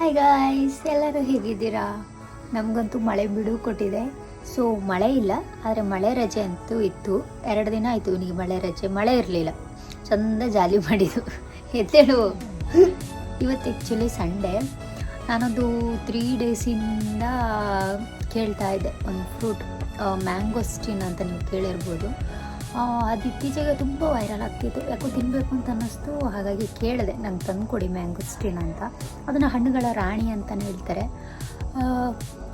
Hi guys ಎಲ್ಲರೂ ಹೇಗಿದ್ದೀರಾ? ನಮಗಂತೂ ಮಳೆ ಬಿಡು ಕೊಟ್ಟಿದೆ. ಸೊ ಮಳೆ ಇಲ್ಲ, ಆದರೆ ಮಳೆ ರಜೆ ಅಂತೂ ಇತ್ತು. ಎರಡು ದಿನ ಆಯಿತು ಇವನಿಗೆ ಮಳೆ ರಜೆ. ಮಳೆ ಇರಲಿಲ್ಲ. ಚಂದ ಜಾಲಿ ಮಾಡಿದ್ದು. ಎದ್ದೇಳು. ಇವತ್ತು ಆ್ಯಕ್ಚುಲಿ ಸಂಡೇ ನಾನೊಂದು ತ್ರೀ ಡೇಸಿಂದ ಕೇಳ್ತಾ ಇದ್ದೆ. ಒಂದು ಫ್ರೂಟ್ ಮ್ಯಾಂಗೋಸ್ಟಿನ್ ಅಂತ ನೀವು ಕೇಳಿರ್ಬೋದು. ಅದು ಇತ್ತೀಚೆಗೆ ತುಂಬ ವೈರಲ್ ಆಗ್ತಿತ್ತು. ಯಾಕೋ ತಿನ್ನಬೇಕು ಅಂತ ಅನ್ನಿಸ್ತು. ಹಾಗಾಗಿ ಕೇಳಿದೆ. ನಂಗೆ ತಂದುಕೊಡಿ ಮ್ಯಾಂಗೋಸ್ಟಿನ್ ಅಂತ. ಅದನ್ನು ಹಣ್ಣುಗಳ ರಾಣಿ ಅಂತಲೇ ಹೇಳ್ತಾರೆ.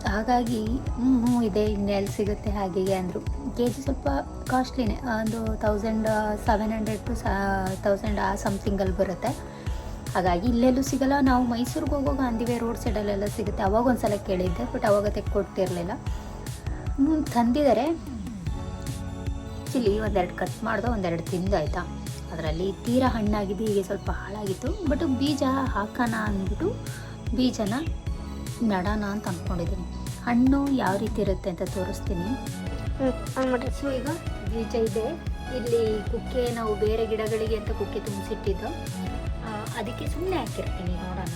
ಹಾಗಾಗಿ ಹ್ಞೂ ಹ್ಞೂ ಇದೆ. ಇನ್ನೆಲ್ಲಿ ಸಿಗುತ್ತೆ ಹಾಗೆ ಅಂದರು. ಕೆ ಜಿ ಸ್ವಲ್ಪ ಕಾಸ್ಟ್ಲಿನೇ ಒಂದು thousand seven hundred to thousand ಆ ಸಮಥಿಂಗಲ್ಲಿ ಬರುತ್ತೆ. ಹಾಗಾಗಿ ಇಲ್ಲೆಲ್ಲೂ ಸಿಗಲ್ಲ. ನಾವು ಮೈಸೂರಿಗೆ ಹೋಗುವಾಗ ಅಂದಿವೆ ರೋಡ್ ಸೈಡಲ್ಲೆಲ್ಲ ಸಿಗುತ್ತೆ. ಅವಾಗ ಒಂದ್ಸಲ ಕೇಳಿದ್ದೆ. ಬಟ್ ಅವಾಗ ತೆಕ್ಕೊಟ್ಟಿರಲಿಲ್ಲ ಹ್ಞೂ ತಂದಿದ್ದಾರೆ. ಚಿಲ್ಲಿ ಒಂದೆರಡು ಕಟ್ ಮಾಡಿದೆ ಒಂದೆರಡು ತಿಂದು ಆಯಿತಾ? ಅದರಲ್ಲಿ ತೀರಾ ಹಣ್ಣಾಗಿದ್ದು ಹೀಗೆ ಸ್ವಲ್ಪ ಹಾಳಾಗಿತ್ತು. ಬಟ್ ಬೀಜ ಹಾಕೋಣ ಅಂದ್ಬಿಟ್ಟು ಬೀಜನ ನಡೋಣ ಅಂತ ಅಂದ್ಕೊಂಡಿದ್ದೀನಿ ಹಣ್ಣು ಯಾವ ರೀತಿ ಇರುತ್ತೆ ಅಂತ ತೋರಿಸ್ತೀನಿ. ಸೊ ಈಗ ಬೀಜ ಇದೆ. ಇಲ್ಲಿ ಕುಕ್ಕೆ ನಾವು ಬೇರೆ ಗಿಡಗಳಿಗೆ ಅಂತ ಕುಕ್ಕೆ ತುಂಬಿಸಿಟ್ಟಿದ್ದು. ಅದಕ್ಕೆ ಸುಮ್ಮನೆ ಹಾಕಿರ್ತೀನಿ ನೋಡೋಣ.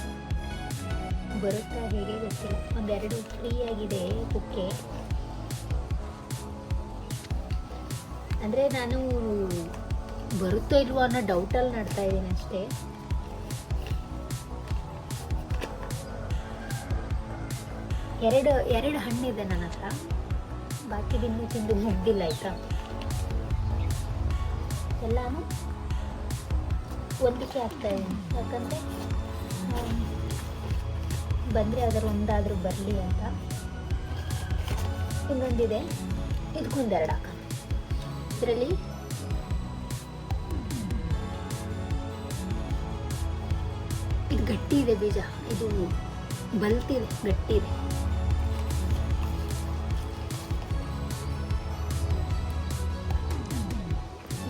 ಬರುತ್ತಾ ಹೇಗೆ ಗೊತ್ತಿಲ್ಲ. ಒಂದೆರಡು ಫ್ರೀ ಆಗಿದೆ ಕುಕ್ಕೆ. ಅಂದರೆ ನಾನು ಬರುತ್ತೋ ಇಲ್ವೋ ಅನ್ನೋ ಡೌಟಲ್ಲಿ ನಡ್ತಾ ಇದ್ದೀನಿ ಅಷ್ಟೇ. ಎರಡು ಎರಡು ಹಣ್ಣಿದೆ ನನ್ನ ಹತ್ರ. ಬಾಕಿ ಇನ್ನೂ ತಿಂದು ಮುಗ್ದಿಲ್ಲ, ಆಯಿತಾ? ಎಲ್ಲಾನು ಒಂದಕ್ಕೆ ಆಗ್ತಾ ಇದೆ. ಯಾಕಂದರೆ ಬಂದರೆ ಅದರ ಒಂದಾದರೂ ಬರಲಿ ಅಂತ. ಇನ್ನೊಂದಿದೆ. ಇದಕ್ಕೊಂದೆರಡು ಹಾಕೋಣ ಇದರಲ್ಲಿ ಇದು ಗಟ್ಟಿ ಇದೆ ಬೀಜ. ಇದು ಬಲ್ತಿದೆ, ಗಟ್ಟಿ ಇದೆ.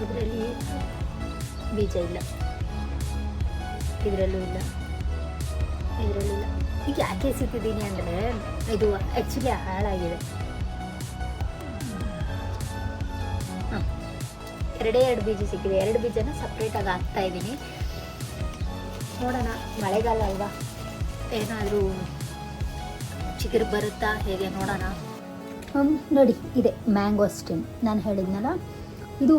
ಇದರಲ್ಲಿ ಬೀಜ ಇಲ್ಲ. ಇದರಲ್ಲೂ ಇಲ್ಲ. ಇದರಲ್ಲೂ ಇಲ್ಲ. ಈಗ ಯಾಕೆ ಸಿಕ್ಕಿದ್ದೀನಿ ಅಂದರೆ ಇದು ಆ್ಯಕ್ಚುಲಿ ಹಾಳಾಗಿದೆ. ಎರಡೇ ಎರಡು ಬೀಜ ಸಿಕ್ಕಿದೆ. ಎರಡು ಬೀಜನ ಸಪ್ರೇಟಾಗಿ ಹಾಕ್ತಾ ಇದ್ದೀನಿ. ನೋಡೋಣ, ಮಳೆಗಾಲ ಅಲ್ವಾ? ಏನಾದರೂ ಚಿಗುರು ಬರುತ್ತಾ? ಹೇಗೆ ನೋಡೋಣ? ನೋಡಿ, ಇದೆ ಮ್ಯಾಂಗೋ ಸ್ಟಿಮ್ ನಾನು ಹೇಳಿದ್ನಲ್ಲ, ಇದು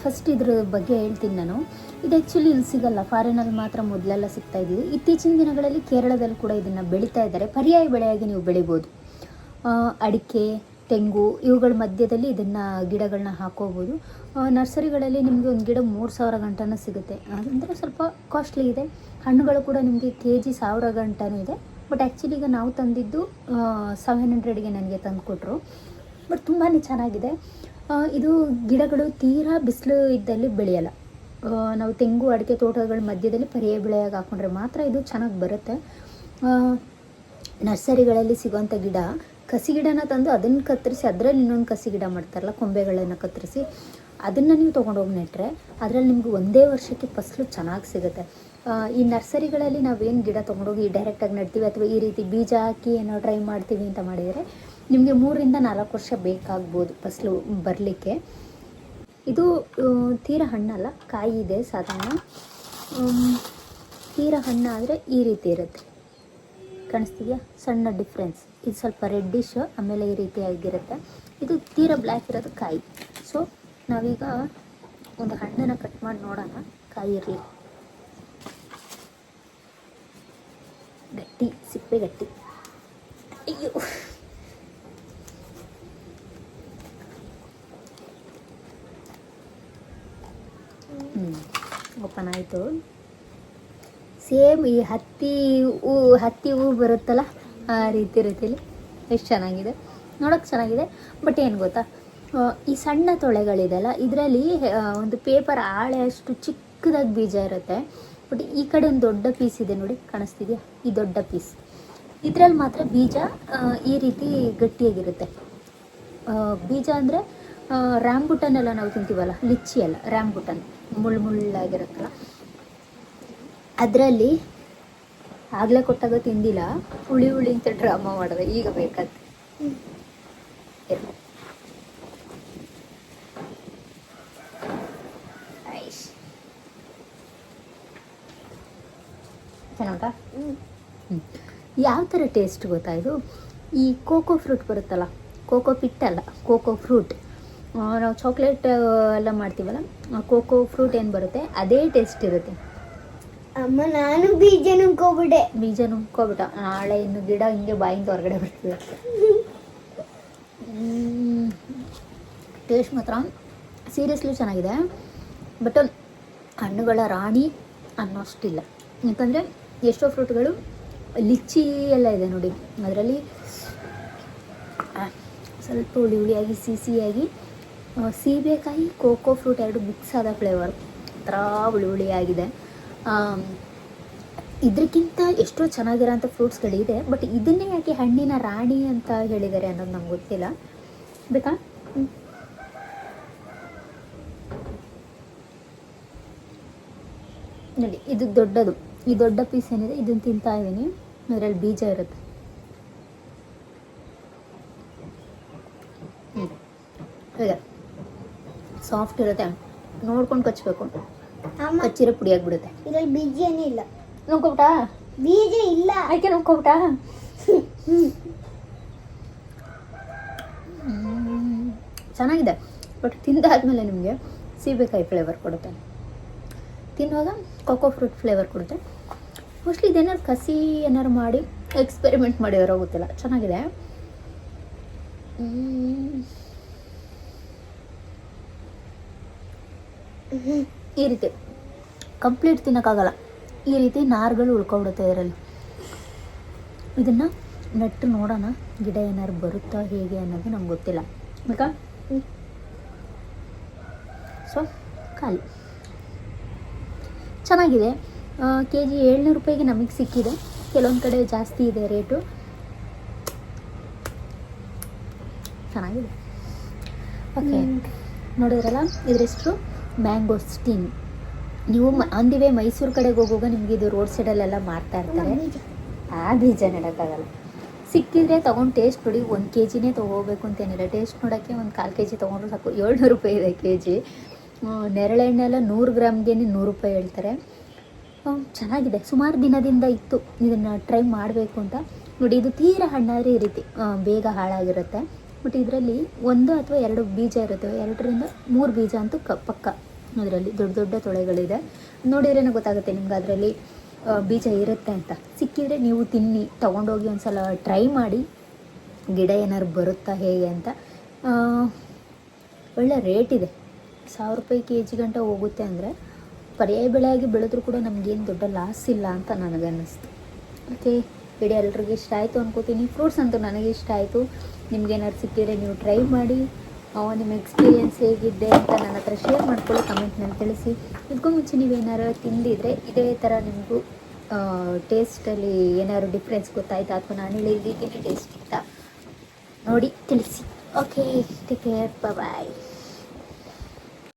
ಫಸ್ಟ್ ಇದ್ರ ಬಗ್ಗೆ ಹೇಳ್ತೀನಿ ನಾನು. ಇದು ಆ್ಯಕ್ಚುಲಿ ಇಲ್ಲಿ ಸಿಗಲ್ಲ. ಫಾರಿನಲ್ಲಿ ಮಾತ್ರ ಮೊದಲೆಲ್ಲ ಸಿಗ್ತಾ ಇದ್ದೀವಿ ಇತ್ತೀಚಿನ ದಿನಗಳಲ್ಲಿ ಕೇರಳದಲ್ಲಿ ಕೂಡ ಇದನ್ನು ಬೆಳೀತಾ ಇದ್ದಾರೆ. ಪರ್ಯಾಯ ಬೆಳೆಯಾಗಿ ನೀವು ಬೆಳಿಬೋದು. ಅಡಿಕೆ ತೆಂಗು ಇವುಗಳ ಮಧ್ಯದಲ್ಲಿ ಇದನ್ನು ಗಿಡಗಳನ್ನ ಹಾಕೋಬೋದು. ನರ್ಸರಿಗಳಲ್ಲಿ ನಿಮಗೆ ಒಂದು ಗಿಡ ಮೂರು ಸಾವಿರ ಗಂಟನೂ ಸಿಗುತ್ತೆ. ಅಂದರೆ ಸ್ವಲ್ಪ ಕಾಸ್ಟ್ಲಿ ಇದೆ. ಹಣ್ಣುಗಳು ಕೂಡ ನಿಮಗೆ ಕೆ ಜಿ ಸಾವಿರ ಗಂಟನೂ ಇದೆ. ಬಟ್ ಆ್ಯಕ್ಚುಲಿ ಈಗ ನಾವು ತಂದಿದ್ದು ಸೆವೆನ್ ಹಂಡ್ರೆಡ್ಗೆ ನನಗೆ ತಂದು ಕೊಟ್ಟರು ಬಟ್ ತುಂಬಾ ಚೆನ್ನಾಗಿದೆ ಇದು ಗಿಡಗಳು ತೀರಾ ಬಿಸಿಲು ಇದ್ದಲ್ಲಿ ಬೆಳೆಯಲ್ಲ. ನಾವು ತೆಂಗು, ಅಡಿಕೆ ತೋಟಗಳ ಮಧ್ಯದಲ್ಲಿ ಪರ್ಯಾಯ ಬೆಳೆಯಾಗಿ ಹಾಕೊಂಡ್ರೆ ಮಾತ್ರ ಇದು ಚೆನ್ನಾಗಿ ಬರುತ್ತೆ. ನರ್ಸರಿಗಳಲ್ಲಿ ಸಿಗೋಂಥ ಗಿಡ ಕಸಿ ಗಿಡನ ತಂದು ಅದನ್ನು ಕತ್ತರಿಸಿ, ಅದರಲ್ಲಿ ಇನ್ನೊಂದು ಕಸಿ ಗಿಡ ಮಾಡ್ತಾರಲ್ಲ, ಕೊಂಬೆಗಳನ್ನು ಕತ್ತರಿಸಿ, ಅದನ್ನು ನೀವು ತೊಗೊಂಡೋಗಿ ನೆಟ್ಟರೆ ಅದರಲ್ಲಿ ನಿಮ್ಗೆ ಒಂದೇ ವರ್ಷಕ್ಕೆ ಫಸಲು ಚೆನ್ನಾಗಿ ಸಿಗುತ್ತೆ. ಈ ನರ್ಸರಿಗಳಲ್ಲಿ ನಾವೇನು ಗಿಡ ತೊಗೊಂಡೋಗಿ ಡೈರೆಕ್ಟಾಗಿ ನೆಡ್ತೀವಿ ಅಥವಾ ಈ ರೀತಿ ಬೀಜ ಹಾಕಿ ಏನೋ ಟ್ರೈ ಮಾಡ್ತೀವಿ ಅಂತ ಮಾಡಿದರೆ ನಿಮಗೆ ಮೂರರಿಂದ ನಾಲ್ಕು ವರ್ಷ ಬೇಕಾಗ್ಬೋದು ಫಸಲು ಬರಲಿಕ್ಕೆ. ಇದು ತೀರ ಹಣ್ಣಲ್ಲ, ಕಾಯಿ ಇದೆ ಸಾಧಾರಣ. ತೀರ ಹಣ್ಣಾದರೆ ಈ ರೀತಿ ಇರುತ್ತೆ. ಕಾಣಿಸ್ತಿದೆಯಾ? ಸಣ್ಣ ಡಿಫ್ರೆನ್ಸ್ ಇದು ಸ್ವಲ್ಪ ರೆಡ್ಡಿಶ್ ಆಮೇಲೆ ಈ ರೀತಿಯಾಗಿರುತ್ತೆ. ಇದು ತೀರ ಬ್ಲ್ಯಾಕ್ ಇರೋದು ಕಾಯಿ. ಸೊ ನಾವೀಗ ಒಂದು ಹಣ್ಣನ್ನು ಕಟ್ ಮಾಡಿ ನೋಡೋಣ. ಕಾಯಿ ಇರಲಿ. ಗಟ್ಟಿ, ಸಿಪ್ಪೆ ಗಟ್ಟಿ. ಅಯ್ಯೋ. ಹ್ಞೂ ಓಪನ್ ಆಯಿತು. ಸೇಮ್ ಈ ಹತ್ತಿ ಹೂ ಹತ್ತಿ ಹೂ ಬರುತ್ತಲ್ಲ, ಆ ರೀತಿ ರೀತಿಲಿ. ಎಷ್ಟು ಚೆನ್ನಾಗಿದೆ. ನೋಡೋಕೆ ಚೆನ್ನಾಗಿದೆ. ಬಟ್ ಏನು ಗೊತ್ತಾ? ಈ ಸಣ್ಣ ತೊಳೆಗಳಿದೆಲ್ಲ, ಇದರಲ್ಲಿ ಒಂದು ಪೇಪರ್ ಹಾಳೆ ಅಷ್ಟು ಚಿಕ್ಕದಾಗಿ ಬೀಜ ಇರುತ್ತೆ. ಬಟ್ ಈ ಕಡೆ ಒಂದು ದೊಡ್ಡ ಪೀಸ್ ಇದೆ ನೋಡಿ, ಕಾಣಿಸ್ತಿದೆಯಾ? ಈ ದೊಡ್ಡ ಪೀಸ್ ಇದರಲ್ಲಿ ಮಾತ್ರ ಬೀಜ ಈ ರೀತಿ ಗಟ್ಟಿಯಾಗಿರುತ್ತೆ. ಬೀಜ ಅಂದರೆ ರ್ಯಾಂಬುಟನ್ ಎಲ್ಲ ನಾವು ತಿಂತೀವಲ್ಲ, ಲಿಚ್ಚಿ ಅಲ್ಲ ರ್ಯಾಂಬುಟನ್ ಮುಳ್ಳು ಮುಳ್ಳಾಗಿರುತ್ತಲ್ಲ. ಅದರಲ್ಲಿ ಆಗಲೇ ಕೊಟ್ಟಾಗ ತಿಂದಿಲ್ಲ. ಹುಳಿ ಹುಳಿ ಅಂತ ಡ್ರಾಮಾ ಮಾಡಿದೆ ಈಗ ಬೇಕಾದ. ಚೆನ್ನಾಗ. ಯಾವ ಥರ ಟೇಸ್ಟ್ ಗೊತ್ತಾ ಇದು? ಈ ಕೋಕೋ ಫ್ರೂಟ್ ಬರುತ್ತಲ್ಲ ಕೋಕೋ ಪಿಟ್ ಅಲ್ಲ ಕೋಕೋ ಫ್ರೂಟ್ ನಾವು ಚಾಕ್ಲೇಟ್ ಎಲ್ಲ ಮಾಡ್ತೀವಲ್ಲ ಕೋಕೋ ಫ್ರೂಟ್ ಏನು ಬರುತ್ತೆ ಅದೇ ಟೇಸ್ಟ್ ಇರುತ್ತೆ. ಅಮ್ಮ, ನಾನು ಬೀಜ ನುಂಗ್ಕೋಬಿಟ್ಟೆ ಬೀಜ ನುಂಗ್ಕೊಬಿಟ್ಟ ನಾಳೆ ಇನ್ನು ಗಿಡ ಹಿಂಗೆ ಬಾಯಿಂದ ಹೊರಗಡೆ ಬರ್ತದೆ ಟೇಸ್ಟ್ ಮಾತ್ರ. ಸೀರಿಯಸ್ಲಿ ಚೆನ್ನಾಗಿದೆ. ಬಟ್ ಹಣ್ಣುಗಳ ರಾಣಿ ಅನ್ನೋಷ್ಟಿಲ್ಲ. ಯಾಕಂದರೆ ಎಷ್ಟೋ ಫ್ರೂಟ್ಗಳು ಲಿಚ್ಚಿ ಎಲ್ಲ ಇದೆ ನೋಡಿ. ಅದರಲ್ಲಿ ಸ್ವಲ್ಪ ಹುಳಿ ಹುಳಿಯಾಗಿ ಸಿಹಿ ಸಿಹಿಯಾಗಿ ಸೀಬೆಕಾಯಿ, ಕೋಕೋ ಫ್ರೂಟ್ ಎರಡು ಮಿಕ್ಸ್ ಆದ ಫ್ಲೇವರ್ ಒಂಥರ ಹುಳಿ ಹುಳಿಯಾಗಿದೆ. ಇದಕ್ಕಿಂತ ಎಷ್ಟೋ ಚೆನ್ನಾಗಿರೋಂಥ ಫ್ರೂಟ್ಸ್ಗಳಿದೆ, ಬಟ್ ಇದನ್ನೇ ಯಾಕೆ ಹಣ್ಣಿನ ರಾಣಿ ಅಂತ ಹೇಳಿದ್ದಾರೆ ಅನ್ನೋದು ನಮ್ಗೆ ಗೊತ್ತಿಲ್ಲ. ಬೇಕಾ ನೋಡಿ, ಇದು ದೊಡ್ಡದು. ಈ ದೊಡ್ಡ ಪೀಸ್ ಏನಿದೆ ಇದನ್ನು ತಿಂತಾ ಇದ್ದೀನಿ. ಅದರಲ್ಲಿ ಬೀಜ ಇರುತ್ತೆ. ಸಾಫ್ಟ್ ಇರುತ್ತೆ. ನೋಡ್ಕೊಂಡು ಕಚ್ಚಬೇಕು ಕಚ್ಚಿರೋ ಪುಡಿ ಆಗ್ಬಿಡುತ್ತೆ. ಇದ್ರಲ್ಲಿ ಬೀಜ ಇಲ್ಲ. ನುಂಗ್ಕೊಬಿಟ್ಟಾ ಬೀಜ ಇಲ್ಲ. ಆಯ್ಕೆ ನುಂಗ್ಕೊಬಿಟ್ಟಾ ಚೆನ್ನಾಗಿದೆ. ಬಟ್ ತಿಂದಾದ್ಮೇಲೆ ನಿಮಗೆ ಸೀಬೆಕಾಯಿ ಫ್ಲೇವರ್ ಕೊಡುತ್ತೆ. ತಿನ್ನುವಾಗ ಕೋಕೋ ಫ್ರೂಟ್ ಫ್ಲೇವರ್ ಕೊಡುತ್ತೆ. ಮೋಸ್ಟ್ಲಿ ಇದೇನಾದ್ರು ಕಸಿ ಏನಾದ್ರು ಮಾಡಿ ಎಕ್ಸ್ಪೆರಿಮೆಂಟ್ ಮಾಡಿದಾರೋ ಗೊತ್ತಿಲ್ಲ. ಚೆನ್ನಾಗಿದೆ. ಹ್ಮ್. ಈ ರೀತಿ. ಕಂಪ್ಲೀಟ್ ತಿನ್ನೋಕ್ಕಾಗಲ್ಲ. ಈ ರೀತಿ ನಾರುಗಳು ಉಳ್ಕೊಬಿಡುತ್ತೆ ಇದರಲ್ಲಿ. ಇದನ್ನು ನೆಟ್ಟು ನೋಡೋಣ. ಗಿಡ ಏನಾದ್ರು ಬರುತ್ತಾ ಹೇಗೆ ಅನ್ನೋದು ನಮ್ಗೆ ಗೊತ್ತಿಲ್ಲ. ಬೇಕಾ ಸೊ ಖಾಲಿ. ಚೆನ್ನಾಗಿದೆ. ಕೆ ಜಿ ಏಳ್ನೂರು ರೂಪಾಯಿಗೆ ನಮಗೆ ಸಿಕ್ಕಿದೆ. ಕೆಲವೊಂದು ಕಡೆ ಜಾಸ್ತಿ ಇದೆ ರೇಟು. ಚೆನ್ನಾಗಿದೆ. ಓಕೆ ನೋಡಿದ್ರಲ್ಲ ಇದ್ರ ಹೆಸರು? ಮ್ಯಾಂಗೋಸ್ಟೀನ್ ನೀವು ಆನ್ ದಿ ವೇ ಮೈಸೂರು ಕಡೆಗೆ ಹೋಗುವಾಗ ನಿಮಗೆ ಇದು ರೋಡ್ ಸೈಡಲ್ಲೆಲ್ಲ ಮಾರ್ತಾ ಇರ್ತಾರೆ. ಆ ಬೀಜ ನೆಡೋಕ್ಕಾಗಲ್ಲ. ಸಿಕ್ಕಿದ್ರೆ ತೊಗೊಂಡು ಟೇಸ್ಟ್ ನೋಡಿ ಒಂದು ಕೆ ಜಿನೇ ತೊಗೋಬೇಕು ಅಂತೇನಿಲ್ಲ. ಟೇಸ್ಟ್ ನೋಡೋಕ್ಕೆ ಒಂದು ಕಾಲು ಕೆ ಜಿ ತೊಗೊಂಡ್ರೆ ಸಾಕು. ಏಳ್ನೂರು ರೂಪಾಯಿ ಇದೆ ಕೆ ಜಿ ನೆರಳೆಣ್ಣೆಲ್ಲ ನೂರು ಗ್ರಾಮ್ಗೆ ನೂರು ರೂಪಾಯಿ ಹೇಳ್ತಾರೆ. ಚೆನ್ನಾಗಿದೆ. ಸುಮಾರು ದಿನದಿಂದ ಇತ್ತು ಇದನ್ನು ಟ್ರೈ ಮಾಡಬೇಕು ಅಂತ. ನೋಡಿ ಇದು ತೀರ ಹಣ್ಣಾದರೆ ಈ ರೀತಿ ಬೇಗ ಹಾಳಾಗಿರುತ್ತೆ. ಬಟ್ ಇದರಲ್ಲಿ ಒಂದು ಅಥವಾ ಎರಡು ಬೀಜ ಇರುತ್ತೆ. ಎರಡರಿಂದ ಮೂರು ಬೀಜ ಅಂತೂ ಕ ಪಕ್ಕ. ಅದರಲ್ಲಿ ದೊಡ್ಡ ದೊಡ್ಡ ತೊಳೆಗಳಿದೆ. ನೋಡಿದ್ರೇ ಗೊತ್ತಾಗುತ್ತೆ ನಿಮ್ಗೆ ಅದರಲ್ಲಿ ಬೀಜ ಇರುತ್ತೆ ಅಂತ. ಸಿಕ್ಕಿದರೆ ನೀವು ತಿನ್ನಿ, ತೊಗೊಂಡೋಗಿ ಒಂದು ಸಲ ಟ್ರೈ ಮಾಡಿ. ಗಿಡ ಏನಾದ್ರು ಬರುತ್ತಾ ಹೇಗೆ ಅಂತ. ಒಳ್ಳೆ ರೇಟ್ ಇದೆ. ಸಾವಿರ ರೂಪಾಯಿ ಕೆ ಜಿ ಗಂಟ ಹೋಗುತ್ತೆ ಅಂದರೆ ಪರ್ಯಾಯ ಬೆಳೆಯಾಗಿ ಬೆಳೆದ್ರೂ ಕೂಡ ನಮಗೇನು ದೊಡ್ಡ ಲಾಸ್ ಇಲ್ಲ ಅಂತ ನನಗೆ ಅನ್ನಿಸ್ತು ಓಕೆ ವಿಡಿಯೋ ಎಲ್ರಿಗೂ ಇಷ್ಟ ಆಯಿತು ಅನ್ಕೋತೀನಿ. ಫ್ರೂಟ್ಸ್ ಅಂತೂ ನನಗೆ ಇಷ್ಟ ಆಯಿತು. ನಿಮ್ಗೇನಾದ್ರು ಸಿಕ್ಕಿದರೆ ನೀವು ಟ್ರೈ ಮಾಡಿ. ನಿಮ್ಮ ಎಕ್ಸ್ಪೀರಿಯೆನ್ಸ್ ಹೇಗಿದೆ ಅಂತ ನನ್ನ ಹತ್ರ ಶೇರ್ ಮಾಡ್ಕೊಳ್ಳಿ ಕಮೆಂಟ್ನಲ್ಲಿ ತಿಳಿಸಿ. ಇದಕ್ಕೂ ಮುಂಚೆ ನೀವೇನಾರು ತಿಂದಿದ್ರೆ ಇದೇ ಥರ ನಿಮಗೂ ಟೇಸ್ಟಲ್ಲಿ ಏನಾದ್ರು ಡಿಫ್ರೆನ್ಸ್ ಗೊತ್ತಾಯ್ತಾ? ಅಥವಾ ನಾನು ಹೇಳಿದ ಟೇಸ್ಟ್ ಇತ್ತಾ? ನೋಡಿ, ತಿಳಿಸಿ. Okay take care bye